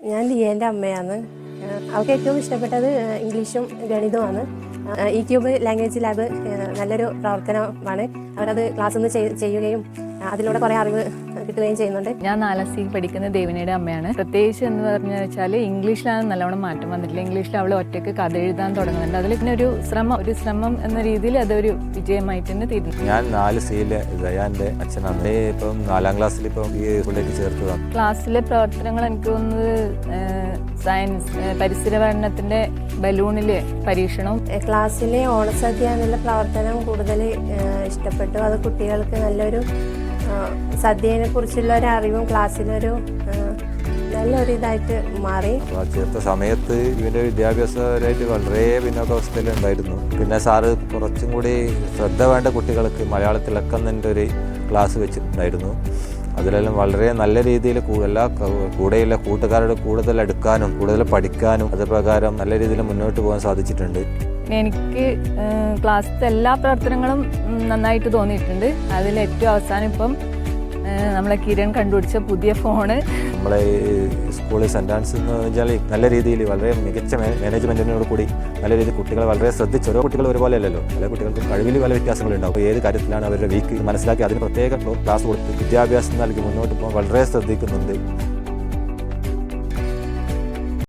ഞാൻ ലിയേന്റെ അമ്മയാണ്. അവൾക്ക് ഏറ്റവും ഇഷ്ടപ്പെട്ടത് ഇംഗ്ലീഷും ഗണിതവുമാണ്. ഈ ക്യൂബ് ലാംഗ്വേജ് ലാബ് നല്ലൊരു പ്രവർത്തനമാണ്. അവരത് ക്ലാസ്സിൽ നിന്ന് ചെയ്യുകയും അതിലൂടെ കുറേ അറിവ് കിട്ടുകയും ചെയ്യുന്നുണ്ട്. ഞാൻ നാലാം സി പഠിക്കുന്ന ദേവിനയുടെ അമ്മയാണ്. പ്രത്യേകിച്ച് എന്ന് പറഞ്ഞു വെച്ചാൽ ഇംഗ്ലീഷിലാണ് നല്ലവണ്ണം മാറ്റം വന്നിട്ടില്ല ഇംഗ്ലീഷിൽ അവൾ ഒറ്റയ്ക്ക് കഥ എഴുതാൻ തുടങ്ങുന്നുണ്ട്. അതിൽ പിന്നെ ഒരു ശ്രമം ഒരു ശ്രമം എന്ന രീതിയിൽ അതൊരു വിജയമായിട്ട് തന്നെ തീരുന്നു. ഞാൻ നാല് സിയിലെ ദയാന്റെ അച്ഛനാണ്. ഇപ്പം നാലാം ക്ലാസ്സിൽ ഇപ്പം ഈ സ്കൂളിലേക്ക് ചേർത്തതാണ്. ക്ലാസ്സിലെ പ്രവർത്തനങ്ങൾ എനിക്ക് തോന്നുന്നത് സയൻസ് പഠനത്തിന്റെ ബലൂണിലെ പരീക്ഷണവും ക്ലാസ്സിലെ ഓണസദ്യ എന്നുള്ള പ്രവർത്തനം കൂടുതൽ ഇഷ്ടപ്പെട്ടു. അത് കുട്ടികൾക്ക് നല്ലൊരു സദ്യനെ സദ്യയെ കുറിച്ചുള്ള ഒരു അറിവും ക്ലാസ്സിലൊരു നല്ലൊരു ഇതായിട്ട് മാറി. ചേർത്ത സമയത്ത് ഇവന്റെ വിദ്യാഭ്യാസപരമായിട്ട് വളരെ പിന്നോക്കാവസ്ഥയിലുണ്ടായിരുന്നു പിന്നെ സാറ് കുറച്ചും കൂടി ശ്രദ്ധ വേണ്ട കുട്ടികൾക്ക് മലയാളത്തിലൊക്കെ ഒരു ക്ലാസ് വെച്ചിട്ടുണ്ടായിരുന്നു. അതിലെല്ലാം വളരെ നല്ല രീതിയിൽ എല്ലാ കൂടെയുള്ള കൂട്ടുകാരോട് കൂടുതൽ അടുക്കാനും കൂടുതൽ പഠിക്കാനും അത് പ്രകാരം നല്ല രീതിയിൽ മുന്നോട്ട് പോകാൻ സാധിച്ചിട്ടുണ്ട്. എനിക്ക് ക്ലാസ്സിലത്തെ എല്ലാ പ്രവർത്തനങ്ങളും നന്നായിട്ട് തോന്നിയിട്ടുണ്ട്. അതിൽ ഏറ്റവും അവസാനം ഇപ്പം നമ്മളെ കിരൺ കണ്ടുപിടിച്ച പുതിയ ഫോണ്. നമ്മളെ സ്കൂളിൽ സെന്റാൻസ് എന്ന് വെച്ചാൽ നല്ല രീതിയിൽ വളരെ മികച്ച മാനേജ്മെന്റിനോട് കൂടി നല്ല രീതിയിൽ കുട്ടികളെ വളരെ ശ്രദ്ധിച്ച് ഓരോ കുട്ടികൾ ഒരുപോലെ അല്ലല്ലോ. പല കുട്ടികൾക്ക് കഴിവിൽ പല വ്യത്യാസങ്ങളുണ്ടാവും ഏത് കാര്യത്തിലാണ് അവരുടെ വീക്ക് മനസ്സിലാക്കി അതിന് പ്രത്യേക ക്ലാസ് കൊടുത്ത് വിദ്യാഭ്യാസം നൽകി മുന്നോട്ട് പോകാൻ വളരെ ശ്രദ്ധിക്കുന്നുണ്ട്.